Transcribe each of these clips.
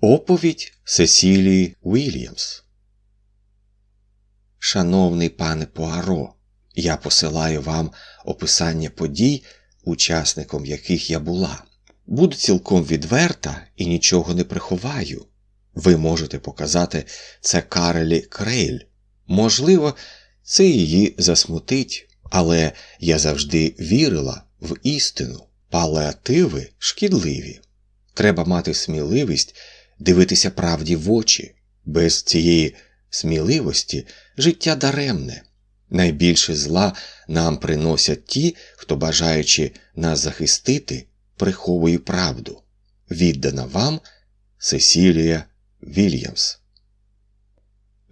Оповідь Сесілії Уільямс. Шановний пане Пуаро, я посилаю вам описання подій, учасником яких я була. Буду цілком відверта і нічого не приховаю. Ви можете показати це Карелі Крейль. Можливо, це її засмутить, але я завжди вірила в істину. Палеативи шкідливі. Треба мати сміливість дивитися правді в очі. Без цієї сміливості життя даремне. Найбільше зла нам приносять ті, хто, бажаючи нас захистити, приховує правду. Віддана вам Сесілія Вільямс.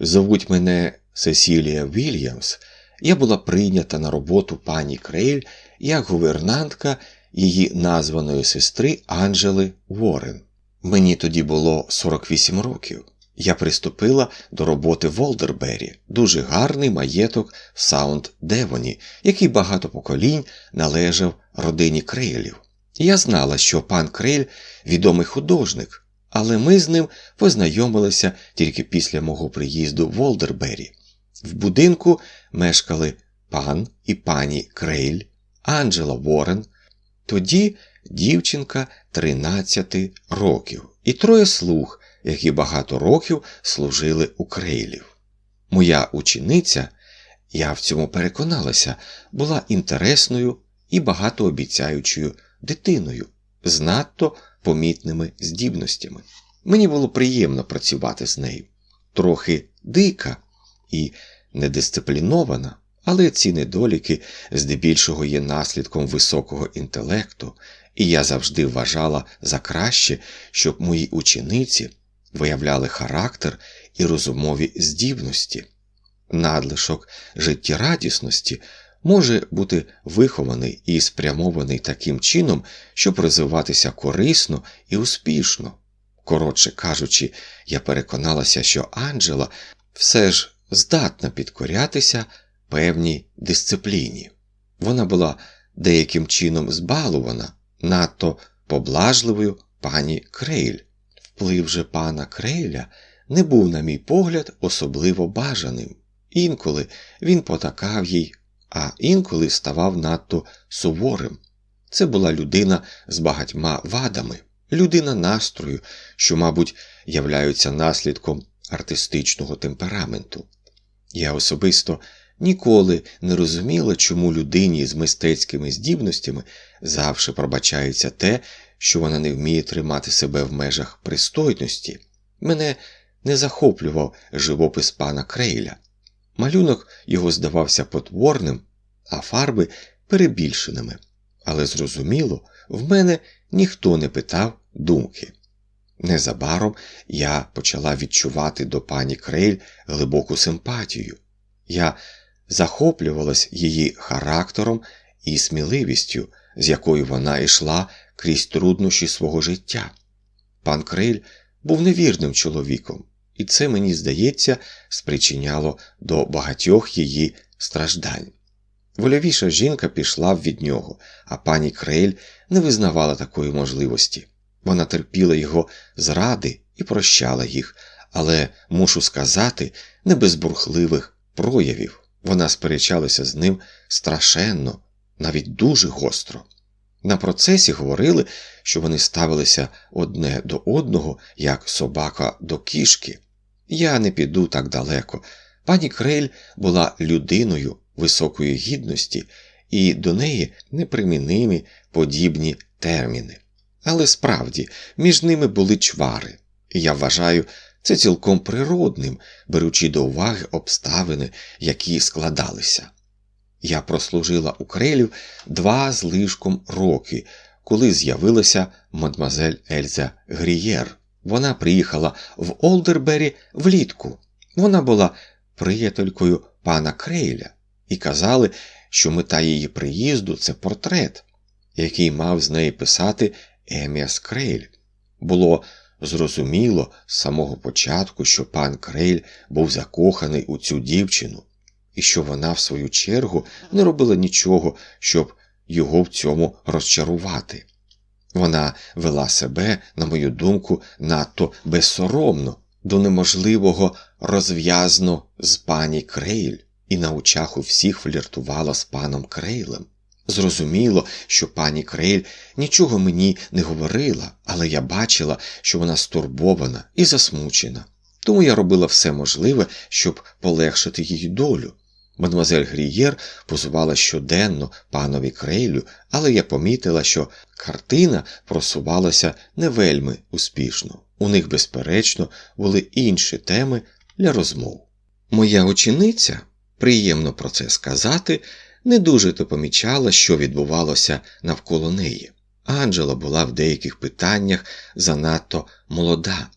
Зовуть мене Сесілія Вільямс. Я була прийнята на роботу пані Крейль як гувернантка її названої сестри Анджели Уоррен. Мені тоді було 48 років. Я приступила до роботи в Олдербері, дуже гарний маєток в Саунд Девоні, який багато поколінь належав родині Крейлів. Я знала, що пан Крейль відомий художник, але ми з ним познайомилися тільки після мого приїзду в Олдербері. В будинку мешкали пан і пані Крейль, Анджела Уоррен, тоді дівчинка 13 років і троє слуг, які багато років служили у Крейлів. Моя учениця, я в цьому переконалася, була інтересною і багатообіцяючою дитиною з надто помітними здібностями. Мені було приємно працювати з нею, трохи дика і недисциплінована, але ці недоліки здебільшого є наслідком високого інтелекту, і я завжди вважала за краще, щоб мої учениці виявляли характер і розумові здібності. Надлишок життєрадісності може бути вихований і спрямований таким чином, щоб розвиватися корисно і успішно. Коротше кажучи, я переконалася, що Анджела все ж здатна підкорятися певній дисципліні. Вона була деяким чином збалувана, надто поблажливою пані Крейль. Вплив же пана Крейля не був, на мій погляд, особливо бажаним. Інколи він потакав їй, а інколи ставав надто суворим. Це була людина з багатьма вадами, людина настрою, що, мабуть, являються наслідком артистичного темпераменту. Я особисто ніколи не розуміла, чому людині з мистецькими здібностями завжди пробачається те, що вона не вміє тримати себе в межах пристойності. Мене не захоплював живопис пана Крейля. Малюнок його здавався потворним, а фарби перебільшеними. Але зрозуміло, в мене ніхто не питав думки. Незабаром я почала відчувати до пані Крейль глибоку симпатію. Я захоплювалась її характером і сміливістю, з якою вона йшла крізь труднощі свого життя. Пан Крейль був невірним чоловіком, і це, мені здається, спричиняло до багатьох її страждань. Вольовіша жінка пішла від нього, а пані Крейль не визнавала такої можливості. Вона терпіла його зради і прощала їх, але, мушу сказати, не без бурхливих проявів. Вона сперечалася з ним страшенно, навіть дуже гостро. На процесі говорили, що вони ставилися одне до одного, як собака до кішки. Я не піду так далеко. Пані Крейль була людиною високої гідності, і до неї непримінимі подібні терміни. Але справді між ними були чвари, і я вважаю це цілком природним, беручи до уваги обставини, які складалися. Я прослужила у крелів два з лишком роки, коли з'явилася мадмазель Ельза Грієр. Вона приїхала в Олдербері влітку. Вона була приятелькою пана Крейля, і казали, що мета її приїзду це портрет, який мав з неї писати Еміас Крейль. Було зрозуміло з самого початку, що пан Крейль був закоханий у цю дівчину, і що вона, в свою чергу, не робила нічого, щоб його в цьому розчарувати. Вона вела себе, на мою думку, надто безсоромно, до неможливого розв'язно з пані Крейль, і на очах у всіх фліртувала з паном Крейлем. Зрозуміло, що пані Крейль нічого мені не говорила, але я бачила, що вона стурбована і засмучена. Тому я робила все можливе, щоб полегшити її долю. Мадемуазель Грієр позувала щоденно панові Крейлю, але я помітила, що картина просувалася не вельми успішно. У них, безперечно, були інші теми для розмов. Моя учениця, приємно про це сказати, не дуже то помічала, що відбувалося навколо неї. Анджела була в деяких питаннях занадто молода,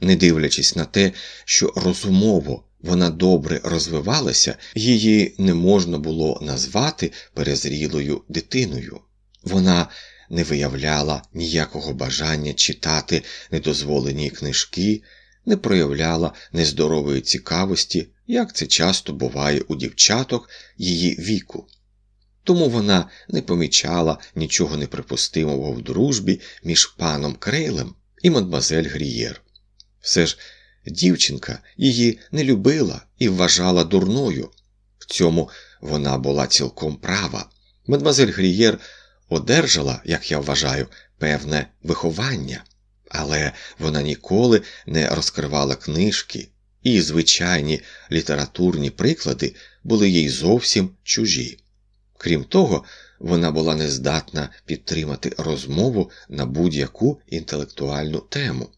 не дивлячись на те, що розумово вона добре розвивалася, її не можна було назвати перезрілою дитиною. Вона не виявляла ніякого бажання читати недозволені книжки, не проявляла нездорової цікавості, як це часто буває у дівчаток її віку. Тому вона не помічала нічого неприпустимого в дружбі між паном Крейлем і мадмазель Грієр. Все ж дівчинка її не любила і вважала дурною. В цьому вона була цілком права. Мадмазель Грієр одержала, як я вважаю, певне виховання, але вона ніколи не розкривала книжки, і звичайні літературні приклади були їй зовсім чужі. Крім того, вона була нездатна підтримати розмову на будь-яку інтелектуальну тему.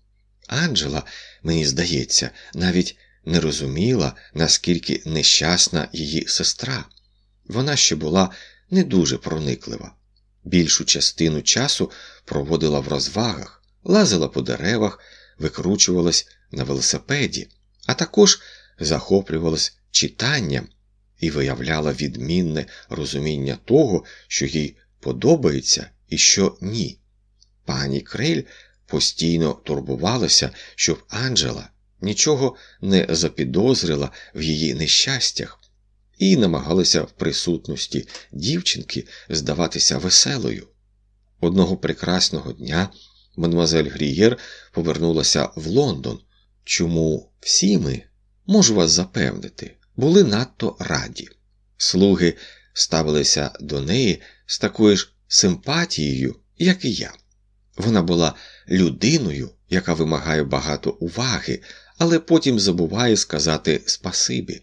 Анджела, мені здається, навіть не розуміла, наскільки нещасна її сестра. Вона ще була не дуже прониклива. Більшу частину часу проводила в розвагах, лазила по деревах, викручувалась на велосипеді, а також захоплювалась читанням і виявляла відмінне розуміння того, що їй подобається і що ні. Пані Крель постійно турбувалася, щоб Анджела нічого не запідозрила в її нещастях, і намагалася в присутності дівчинки здаватися веселою. Одного прекрасного дня мадемуазель Грієр повернулася в Лондон, чому всі ми, можу вас запевнити, були надто раді. Слуги ставилися до неї з такою ж симпатією, як і я. Вона була людиною, яка вимагає багато уваги, але потім забуває сказати спасибі.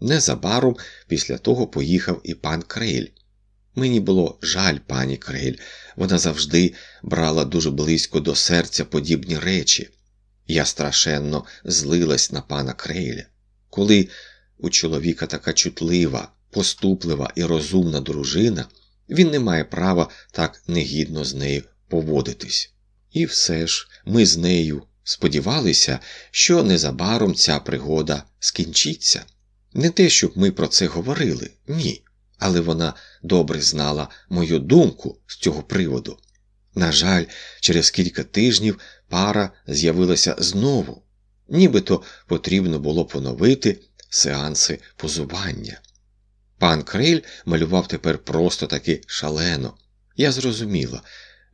Незабаром після того поїхав і пан Крейль. Мені було жаль пані Крейль, вона завжди брала дуже близько до серця подібні речі. Я страшенно злилась на пана Крейля. Коли у чоловіка така чутлива, поступлива і розумна дружина, він не має права так негідно з нею поводитись. І все ж ми з нею сподівалися, що незабаром ця пригода скінчиться. Не те, щоб ми про це говорили, ні, але вона добре знала мою думку з цього приводу. На жаль, через кілька тижнів пара з'явилася знову, нібито потрібно було поновити сеанси позування. Пан Криль малював тепер просто таки шалено. Я зрозуміла,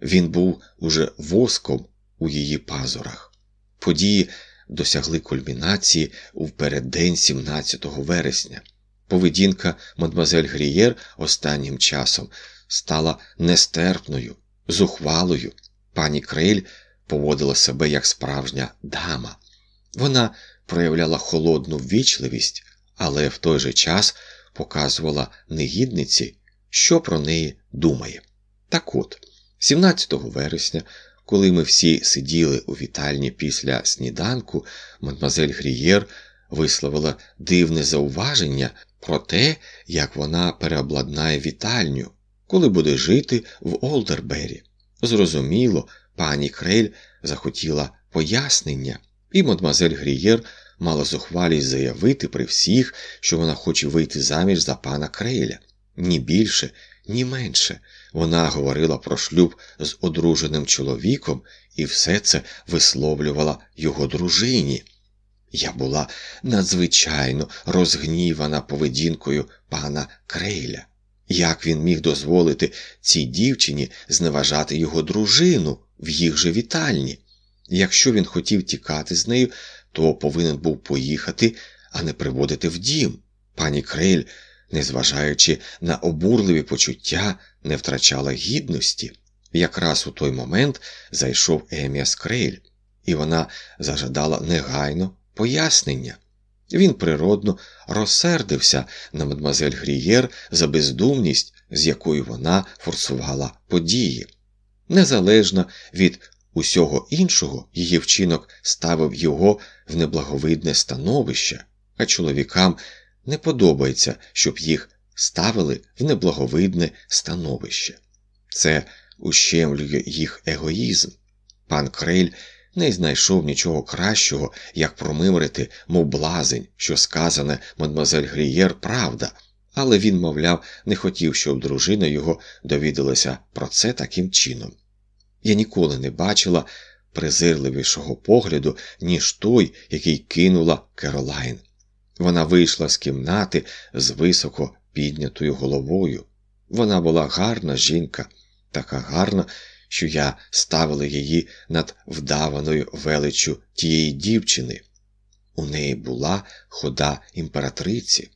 він був уже воском у її пазурах. Події досягли кульмінації у переддень 17 вересня. Поведінка мадмазель Грієр останнім часом стала нестерпною, зухвалою. Пані Криль поводила себе як справжня дама. Вона проявляла холодну ввічливість, але в той же час показувала негідниці, що про неї думає. Так от, 17 вересня, коли ми всі сиділи у вітальні після сніданку, мадмазель Грієр висловила дивне зауваження про те, як вона переобладнає вітальню, коли буде жити в Олдербері. Зрозуміло, пані Крель захотіла пояснення, і мадмазель Грієр мала зухвалість заявити при всіх, що вона хоче вийти заміж за пана Крейля. Ні більше, ні менше. Вона говорила про шлюб з одруженим чоловіком і все це висловлювала його дружині. Я була надзвичайно розгнівана поведінкою пана Крейля. Як він міг дозволити цій дівчині зневажати його дружину в їх же вітальні? Якщо він хотів тікати з нею, то повинен був поїхати, а не приводити в дім. Пані Крейль, незважаючи на обурливі почуття, не втрачала гідності. Якраз у той момент зайшов Еміас Крейль, і вона зажадала негайно пояснення. Він природно розсердився на мадмазель Грієр за бездумність, з якою вона форсувала події. Незалежно від усього іншого, її вчинок ставив його в неблаговидне становище, а чоловікам не подобається, щоб їх ставили в неблаговидне становище. Це ущемлює їх егоїзм. Пан Крейль не знайшов нічого кращого, як промимрити, мов блазень, що сказане мадмазель Грієр правда, але він, мовляв, не хотів, щоб дружина його довідалася про це таким чином. Я ніколи не бачила презирливішого погляду, ніж той, який кинула Керолайн. Вона вийшла з кімнати з високо піднятою головою. Вона була гарна жінка, така гарна, що я ставила її над вдаваною величчю тієї дівчини. У неї була хода імператриці.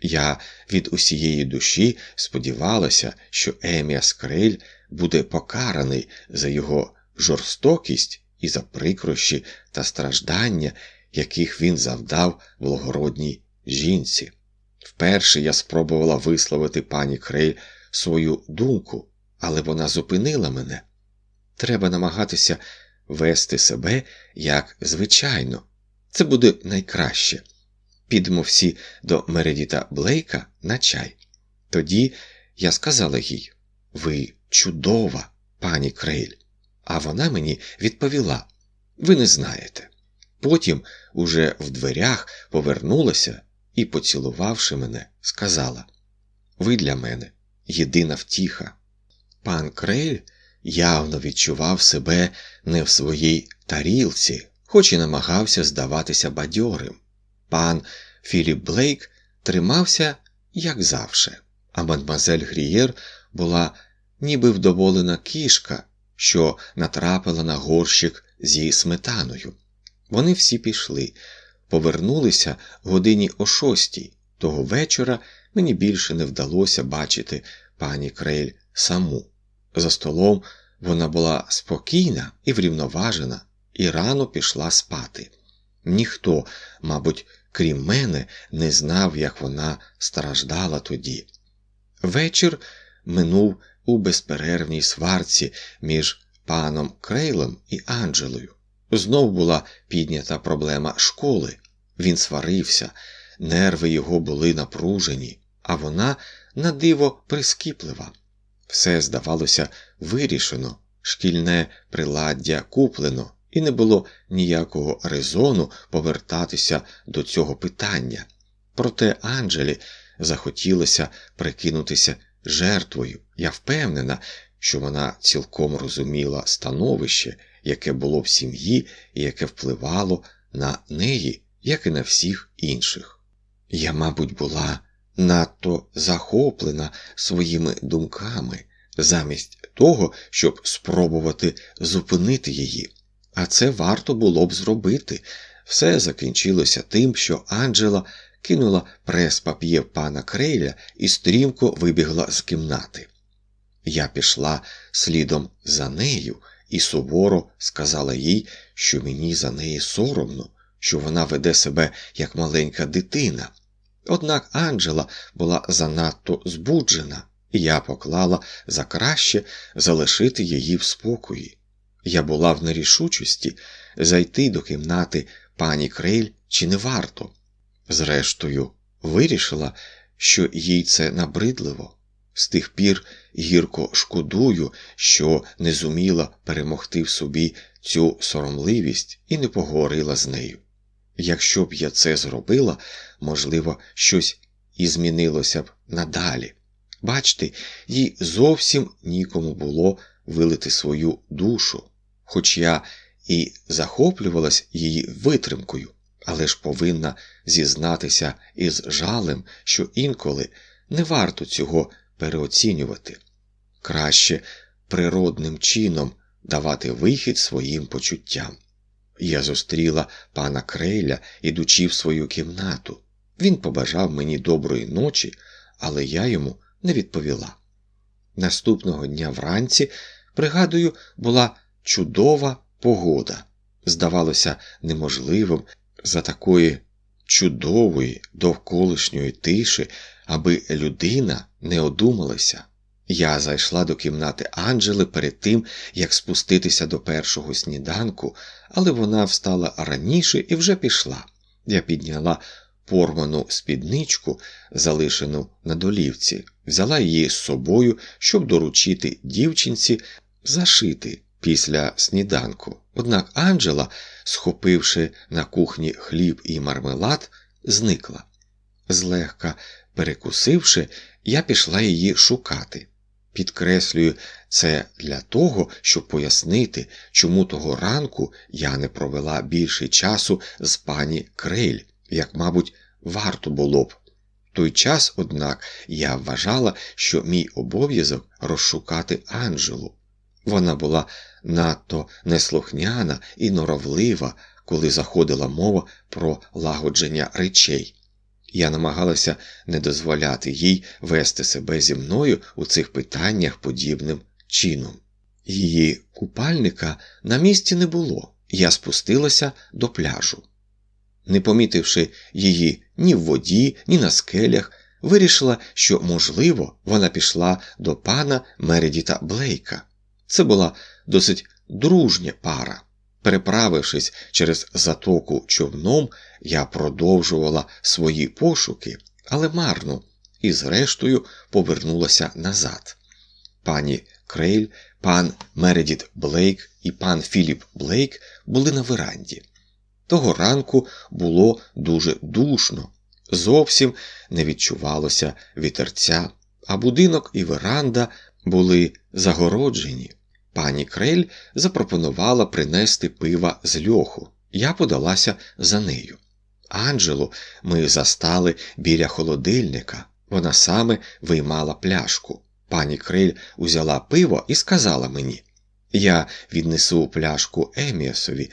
Я від усієї душі сподівалася, що Еміас Крель буде покараний за його жорстокість і за прикрощі та страждання, яких він завдав благородній жінці. Вперше я спробувала висловити пані Крель свою думку, але вона зупинила мене. Треба намагатися вести себе як звичайно. Це буде найкраще. Підемо всі до Мередіта Блейка на чай. Тоді я сказала їй ви чудова, пані Крейль. А вона мені відповіла ви не знаєте. Потім, уже в дверях, повернулася і, поцілувавши мене, сказала Ви для мене єдина втіха. Пан Крейль явно відчував себе не в своїй тарілці, хоч і намагався здаватися бадьорим. Пан Філіп Блейк тримався, як завше, а мадмазель Грієр була ніби вдоволена кішка, що натрапила на горщик зі сметаною. Вони всі пішли, повернулися годині о шостій. Того вечора мені більше не вдалося бачити пані Крейль саму. За столом вона була спокійна і врівноважена, і рано пішла спати. Ніхто, мабуть, крім мене, не знав, як вона страждала тоді. Вечір минув у безперервній сварці між паном Крейлом і Анджелою. Знов була піднята проблема школи. Він сварився, нерви його були напружені, а вона на диво прискіплива. Все здавалося вирішено, шкільне приладдя куплено, і не було ніякого резону повертатися до цього питання. Проте Анджелі захотілося прикинутися жертвою. Я впевнена, що вона цілком розуміла становище, яке було в сім'ї і яке впливало на неї, як і на всіх інших. Я, мабуть, була надто захоплена своїми думками, замість того, щоб спробувати зупинити її. А це варто було б зробити. Все закінчилося тим, що Анджела кинула прес-пап'є пана Крейля і стрімко вибігла з кімнати. Я пішла слідом за нею і суворо сказала їй, що мені за неї соромно, що вона веде себе як маленька дитина. Однак Анджела була занадто збуджена, і я поклала за краще залишити її в спокої. Я була в нерішучості зайти до кімнати пані Крейль чи не варто. Зрештою, вирішила, що їй це набридливо. З тих пір гірко шкодую, що не зуміла перемогти в собі цю соромливість і не поговорила з нею. Якщо б я це зробила, можливо, щось і змінилося б надалі. Бачте, їй зовсім нікому було вилити свою душу, хоч я і захоплювалась її витримкою, але ж повинна зізнатися із жалем, що інколи не варто цього переоцінювати. Краще природним чином давати вихід своїм почуттям. Я зустріла пана Крейля, ідучи в свою кімнату. Він побажав мені доброї ночі, але я йому не відповіла. Наступного дня вранці, пригадую, була чудова погода. Здавалося, неможливим за такої чудової довколишньої тиші, аби людина не одумалася. Я зайшла до кімнати Анджели перед тим, як спуститися до першого сніданку, але вона встала раніше і вже пішла. Я підняла порвану спідничку, залишену на долівці, взяла її з собою, щоб доручити дівчинці зашити після сніданку. Однак Анджела, схопивши на кухні хліб і мармелад, зникла. Злегка перекусивши, я пішла її шукати. Підкреслюю це для того, щоб пояснити, чому того ранку я не провела більше часу з пані Крейль, як, мабуть, варто було б. Той час, однак, я вважала, що мій обов'язок розшукати Анджелу. Вона була надто неслухняна і норовлива, коли заходила мова про лагодження речей. Я намагалася не дозволяти їй вести себе зі мною у цих питаннях подібним чином. Її купальника на місці не було, я спустилася до пляжу. Не помітивши її ні в воді, ні на скелях, вирішила, що, можливо, вона пішла до пана Мередіта Блейка. Це була досить дружня пара. Переправившись через затоку човном, я продовжувала свої пошуки, але марно, і, зрештою, повернулася назад. Пані Крейль, пан Мередіт Блейк і пан Філіп Блейк були на веранді. Того ранку було дуже душно, зовсім не відчувалося вітерця, а будинок і веранда були загороджені. Пані Крель запропонувала принести пива з льоху. Я подалася за нею. Анджелу ми застали біля холодильника. Вона саме виймала пляшку. Пані Крель узяла пиво і сказала мені: Я віднесу пляшку Еміасові.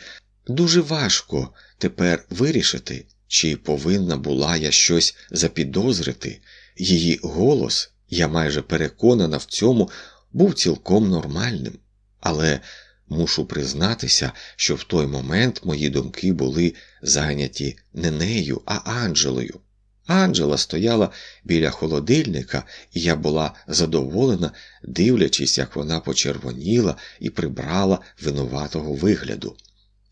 Дуже важко тепер вирішити, чи повинна була я щось запідозрити. Її голос, я майже переконана в цьому, був цілком нормальним. Але мушу признатися, що в той момент мої думки були зайняті не нею, а Анджелою. Анджела стояла біля холодильника, і я була задоволена, дивлячись, як вона почервоніла і прибрала винуватого вигляду.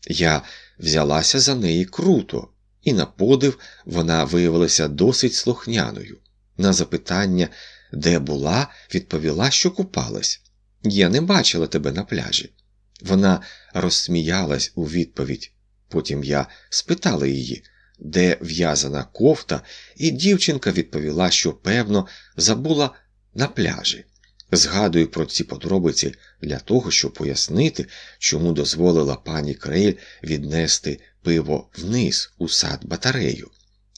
Я взялася за неї круто, і на подив вона виявилася досить слухняною. На запитання, де була, відповіла, що купалась. Я не бачила тебе на пляжі. Вона розсміялась у відповідь. Потім я спитала її, де в'язана кофта, і дівчинка відповіла, що, певно, забула на пляжі. Згадую про ці подробиці для того, щоб пояснити, чому дозволила пані Крейль віднести пиво вниз у сад батарею.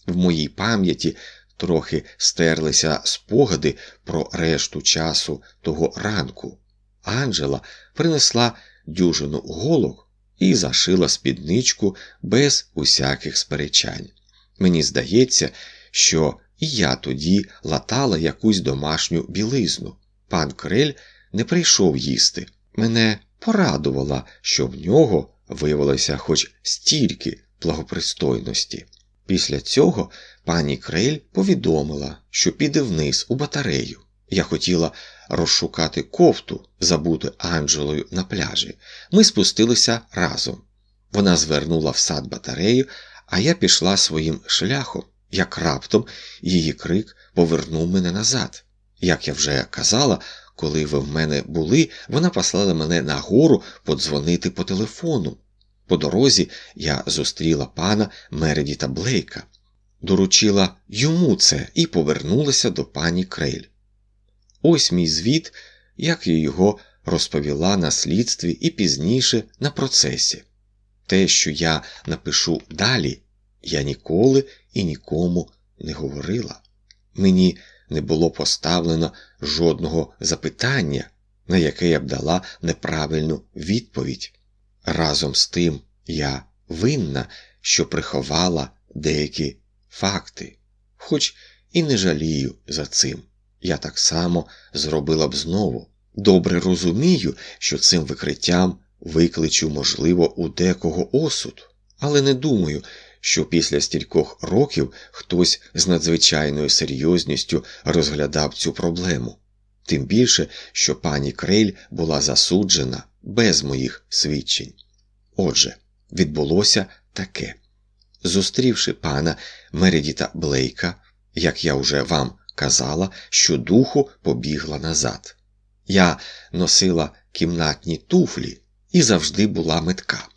В моїй пам'яті трохи стерлися спогади про решту часу того ранку. Анджела принесла дюжину голок і зашила спідничку без усяких сперечань. Мені здається, що і я тоді латала якусь домашню білизну. Пан Крель не прийшов їсти. Мене порадувала, що в нього виявилося хоч стільки благопристойності. Після цього пані Крель повідомила, що піде вниз у батарею. Я хотіла розшукати кофту, забуту Анджелою на пляжі. Ми спустилися разом. Вона звернула в сад батарею, а я пішла своїм шляхом, як раптом її крик повернув мене назад. Як я вже казала, коли ви в мене були, вона послала мене нагору подзвонити по телефону. По дорозі я зустріла пана Мередіта Блейка, доручила йому це і повернулася до пані Крейль. Ось мій звіт, як я його розповіла на слідстві і пізніше на процесі. Те, що я напишу далі, я ніколи і нікому не говорила. Мені не було поставлено жодного запитання, на яке я б дала неправильну відповідь. Разом з тим я винна, що приховала деякі факти, хоч і не жалію за цим. Я так само зробила б знову. Добре розумію, що цим викриттям викличу, можливо, у декого осуд, але не думаю, що після стількох років хтось з надзвичайною серйозністю розглядав цю проблему, тим більше, що пані Крейль була засуджена без моїх свідчень. Отже, відбулося таке. Зустрівши пана Мередіта Блейка, як я вже вам казала, що духу побігла назад. Я носила кімнатні туфлі і завжди була метка.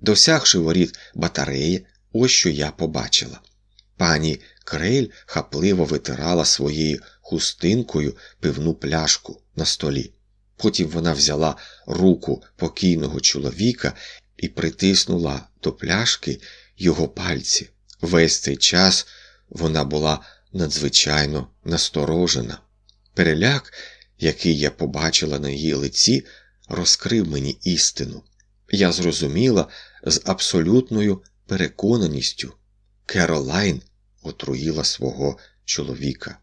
Досягши воріт батареї, ось що я побачила. Пані Крейль хапливо витирала своєю хустинкою пивну пляшку на столі. Потім вона взяла руку покійного чоловіка і притиснула до пляшки його пальці. Весь цей час вона була надзвичайно насторожена. Переляк, який я побачила на її лиці, розкрив мені істину. Я зрозуміла з абсолютною переконаністю Керолайн отруїла свого чоловіка,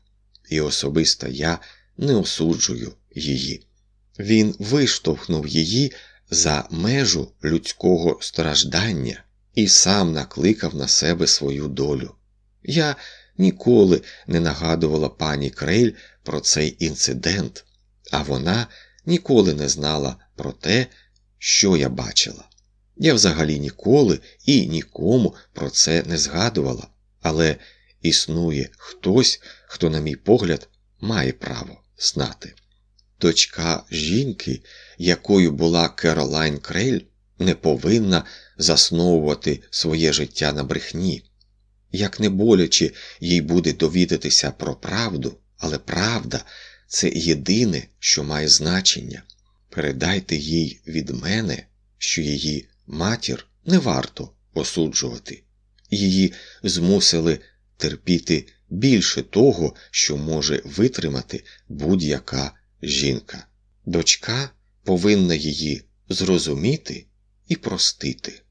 і особисто я не осуджую її. Він виштовхнув її за межу людського страждання і сам накликав на себе свою долю. Я ніколи не нагадувала пані Крейль про цей інцидент, а вона ніколи не знала про те, що я бачила. Я взагалі ніколи і нікому про це не згадувала, але існує хтось, хто, на мій погляд, має право знати. Дочка жінки, якою була Керолайн Крейль, не повинна засновувати своє життя на брехні. Як не боляче їй буде довідатися про правду, але правда це єдине, що має значення. Передайте їй від мене, що її матір не варто осуджувати. Її змусили терпіти більше того, що може витримати будь-яка жінка. Дочка повинна її зрозуміти і простити.